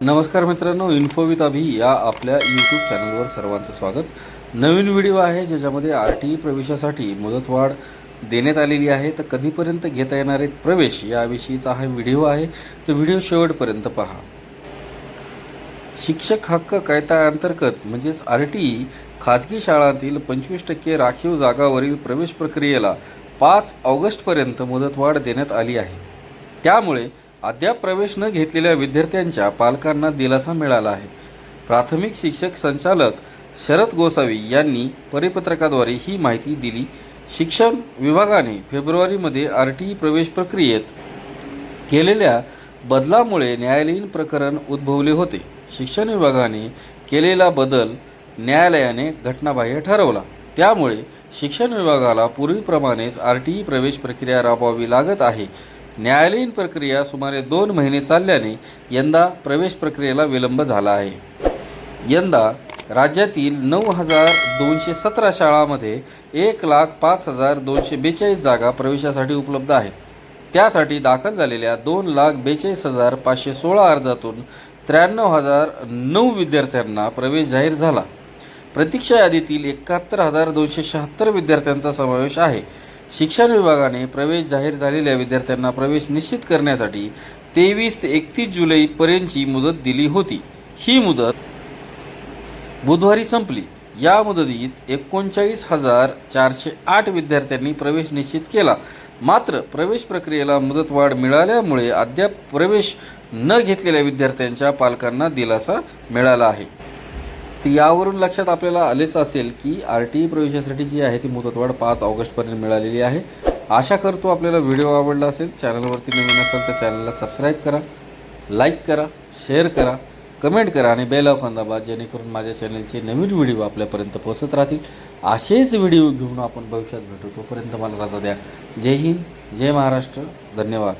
नमस्कार मित्रांनो info with अभि या आपल्या यूट्यूब चॅनलवर सर्वांचं स्वागत. नवीन व्हिडिओ आहे ज्याच्यामध्ये आर टी ई प्रवेशासाठी मुदतवाढ देण्यात आलेली आहे. तर कधीपर्यंत घेता येणार प्रवेश याविषयीचा हा व्हिडिओ आहे. तर व्हिडिओ शेवटपर्यंत पहा. शिक्षक हक्क कायद्याअंतर्गत म्हणजेच आर टी ई खाजगी शाळांतील पंचवीस टक्के राखीव जागावरील प्रवेश प्रक्रियेला पाच ऑगस्टपर्यंत मुदतवाढ देण्यात आली आहे. त्यामुळे अद्याप प्रवेश न घेतलेल्या विद्यार्थ्यांच्या पालकांना दिलासा मिळाला आहे. प्राथमिक शिक्षक संचालक शरद गोसावी यांनी परिपत्रकाद्वारे ही माहिती दिली. शिक्षण विभागाने फेब्रुवारीमध्ये आर टी ई प्रवेश प्रक्रियेत केलेल्या बदलामुळे न्यायालयीन प्रकरण उद्भवले होते. शिक्षण विभागाने केलेला बदल न्यायालयाने घटनाबाह्य ठरवला. त्यामुळे शिक्षण विभागाला पूर्वीप्रमाणेच आर टी ई प्रवेश प्रक्रिया राबवावी लागत आहे. न्यायालयीन प्रक्रिया सुमारे दोन महिने चालल्याने यंदा प्रवेश प्रक्रियेला विलंब झाला आहे. यंदा राज्यातील नऊ हजार दोनशे सतरा शाळांमध्ये एक लाख पाच हजार दोनशे बेचाळीस जागा प्रवेशासाठी उपलब्ध आहेत. त्यासाठी दाखल झालेल्या दोन लाख बेचाळीस हजार पाचशे सोळा अर्जातून त्र्याण्णव हजार नऊ विद्यार्थ्यांना प्रवेश जाहीर झाला. प्रतीक्षा यादीतील एकाहत्तर हजार दोनशे शहात्तर विद्यार्थ्यांचा समावेश आहे. शिक्षण विभागाने प्रवेश जाहीर झालेल्या विद्यार्थ्यांना प्रवेश निश्चित करण्यासाठी तेवीस ते एकतीस जुलैपर्यंतची मुदत दिली होती. ही मुदत बुधवारी संपली. या मुदतीत एकोणचाळीस हजार चारशे आठ विद्यार्थ्यांनी प्रवेश निश्चित केला. मात्र प्रवेश प्रक्रियेला मुदतवाढ मिळाल्यामुळे अद्याप प्रवेश न घेतलेल्या विद्यार्थ्यांच्या पालकांना दिलासा मिळाला आहे. तर यावरून लक्षात आपल्याला आलेच असेल की आर टी ई प्रवेशासाठी जी आहे ती मुदतवाढ पाच ऑगस्टपर्यंत मिळालेली आहे. आशा करतो आपल्याला व्हिडिओ आवडला असेल चॅनलवरती नवीन असेल तर चॅनलला सबस्क्राईब करा लाईक करा शेअर करा कमेंट करा आणि बेल ऑफ दाबा जेणेकरून माझ्या चॅनलचे नवीन व्हिडिओ आपल्यापर्यंत पोहोचत राहतील. असेच व्हिडिओ घेऊन आपण भविष्यात भेटू. तोपर्यंत मला रजा द्या. जय हिंद जय महाराष्ट्र. धन्यवाद.